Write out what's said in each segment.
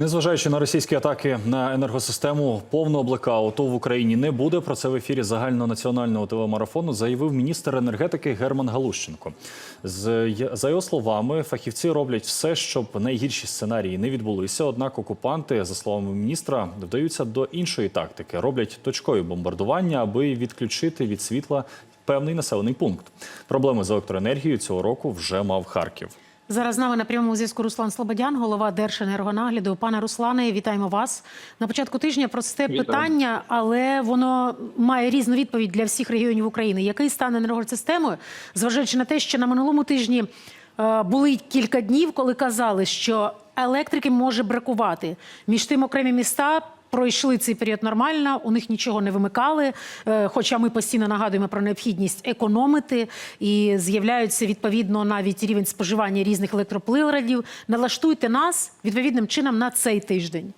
Незважаючи на російські атаки на енергосистему, повного блекауту в Україні не буде. Про це в ефірі загальнонаціонального телемарафону заявив міністр енергетики Герман Галущенко. За його словами, фахівці роблять все, щоб найгірші сценарії не відбулися. Однак окупанти, за словами міністра, вдаються до іншої тактики, роблять точкові бомбардування, аби відключити від світла певний населений пункт. Проблеми з електроенергією цього року вже мав Харків. Зараз з нами на прямому зв'язку Руслан Слободян, голова Держенергонагляду. Пане Руслане, вітаємо вас. На початку тижня просте Вітаю. питання, але воно має різну відповідь для всіх регіонів України. Який стан енергосистеми, зважаючи на те, що на минулому тижні е, були кілька днів, коли казали, що електрики може бракувати. Між тим окремі міста. Пройшли цей період нормально, у них нічого не вимикали. е, Хоча ми постійно нагадуємо про необхідність економити і з'являються відповідно навіть рівень споживання різних електроприладів. Налаштуйте нас відповідним чином на цей тиждень.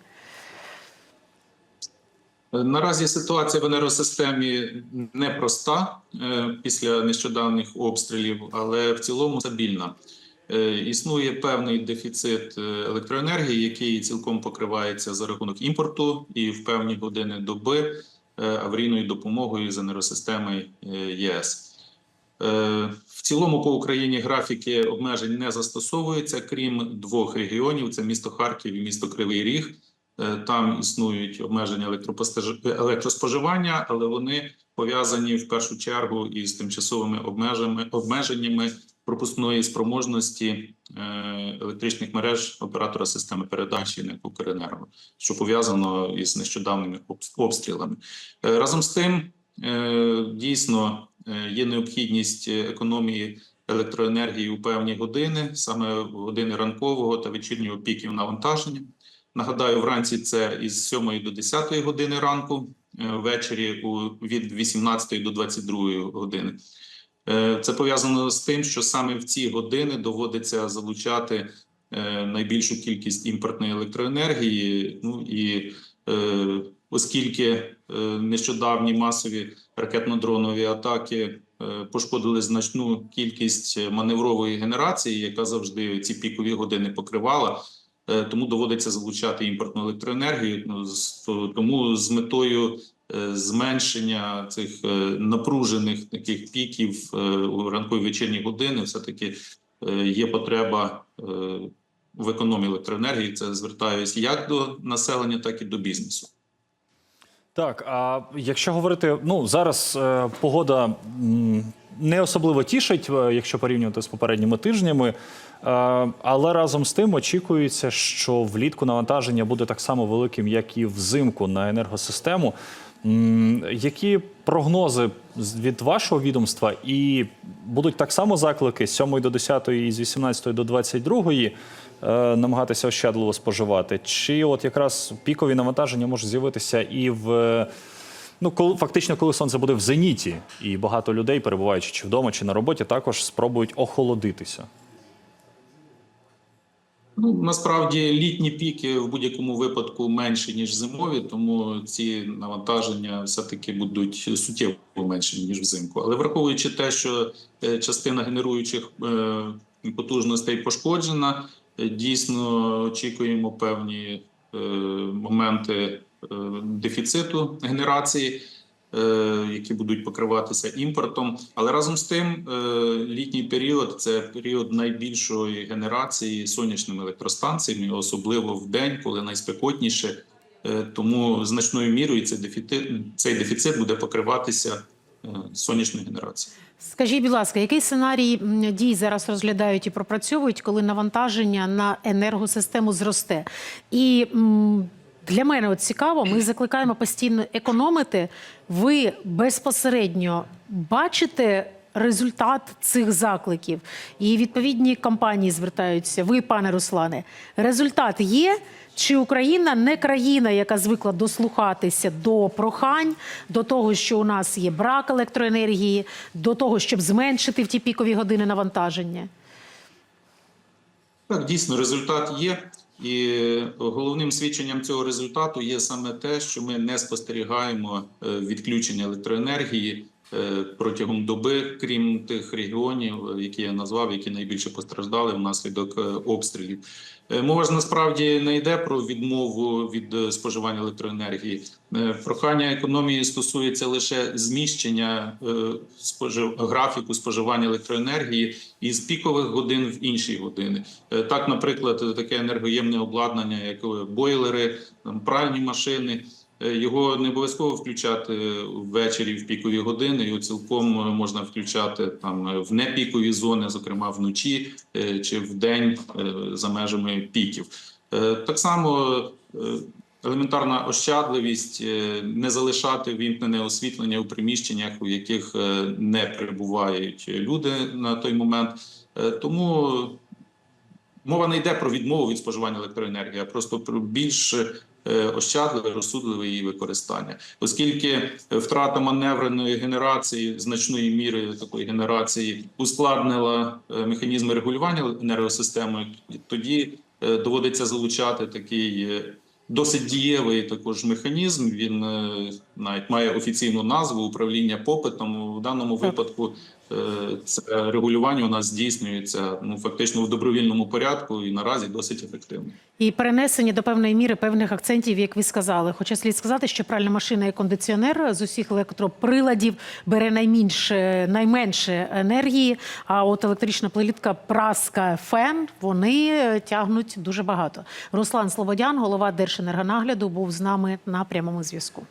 Наразі ситуація в енергосистемі непроста е, після нещодавніх обстрілів, але в цілому стабільна. Е, Існує певний дефіцит е, електроенергії, який цілком покривається за рахунок імпорту і в певні години доби е, аварійною допомогою з енергосистеми е, ЄС. В цілому по Україні графіки обмежень не застосовуються, крім двох регіонів: це місто Харків і місто Кривий Ріг. Там існують обмеження електроспоживання, але вони пов'язані в першу чергу із тимчасовими обмеженнями пропускної спроможності е, електричних мереж оператора системи передачі НЕК «Укренерго», що пов'язано із нещодавними обстрілами. Е, Разом з тим, е, дійсно є необхідність економії електроенергії у певні години, саме години ранкового та вечірнього піків навантаження. Нагадаю, вранці це із 7 до 10 години ранку, ввечері від 18 до 22 години. Е, Це пов'язано з тим, що саме в ці години доводиться залучати е, найбільшу кількість імпортної електроенергії. Ну і е, оскільки нещодавні масові ракетно-дронові атаки пошкодили значну кількість маневрової генерації, яка завжди ці пікові години покривала. Тому доводиться залучати імпортну електроенергію. Ну, Тому з метою зменшення цих е, напружених таких піків е, у ранкові вечірні години, все таки є потреба е, в економії електроенергії. Це звертаюсь як до населення, так і до бізнесу. Так, а якщо говорити, ну зараз е, погода не особливо тішить, е, якщо порівнювати з попередніми тижнями. Е, але разом з тим очікується, що влітку навантаження буде так само великим, як і взимку на енергосистему. Які прогнози від вашого відомства і будуть так само заклики з 7 до 10 і з 18 до 22 е, намагатися ощадливо споживати? Чи от якраз пікові навантаження можуть з'явитися і в ну, коли фактично, коли сонце буде в зеніті, і багато людей, перебуваючи чи вдома, чи на роботі, також спробують охолодитися? Ну насправді літні піки в будь-якому випадку менші ніж зимові, тому ці навантаження все таки будуть суттєво менші ніж взимку. Але враховуючи те, що е, частина генеруючих е, потужностей пошкоджена, е, дійсно очікуємо певні моменти дефіциту генерації. Е, Які будуть покриватися імпортом, але разом з тим, е, літній період це період найбільшої генерації сонячними електростанціями, особливо в день, коли найспекотніше. Е, Тому значною мірою цей дефіцит, цей дефіцит буде покриватися сонячною генерацією. Скажіть, будь ласка, який сценарій дій зараз розглядають і пропрацьовують, коли навантаження на енергосистему зросте? І для мене от цікаво, ми закликаємо постійно економити. Ви безпосередньо бачите результат цих закликів, і відповідні компанії звертаються. Ви, пане Руслане, результат є. Чи Україна не країна, яка звикла дослухатися до прохань, до того, що у нас є брак електроенергії, до того, щоб зменшити в ті пікові години навантаження? Так, дійсно, результат є. І головним свідченням цього результату є саме те, що ми не спостерігаємо е, відключення електроенергії протягом доби, крім тих регіонів, е, які я назвав, які найбільше постраждали внаслідок е, обстрілів. Е, Мова ж насправді не йде про відмову від е, споживання електроенергії. Е, Прохання економії стосується лише зміщення е, спожив... графіку споживання електроенергії із пікових годин в інші години. Е, Так, наприклад, таке енергоємне обладнання, як е, бойлери, пральні машини. Його не обов'язково включати ввечері в пікові години. Його цілком е, можна включати там е, в непікові зони, зокрема вночі е, чи в день за межами піків. Так само елементарна ощадливість, не залишати вімкнене освітлення у приміщеннях, у яких не перебувають люди на той момент. Тому мова не йде про відмову від споживання електроенергії, а просто про більш е, ощадливе, розсудливе її використання, оскільки втрата маневреної генерації значної міри такої генерації ускладнила е, механізми регулювання енергосистеми, тоді е, доводиться залучати такий. Досить дієвий також механізм. Він навіть має офіційну назву управління попитом. В даному випадку це регулювання у нас здійснюється ну фактично в добровільному порядку і наразі досить ефективно. І перенесення до певної міри певних акцентів, як ви сказали. Хоча слід сказати, що пральна машина і кондиціонер з усіх електроприладів бере найменше, найменше енергії. А от електрична плитка, праска, фен вони е, тягнуть дуже багато. Руслан Слободян, голова Держенергонагляду, був з нами на прямому зв'язку.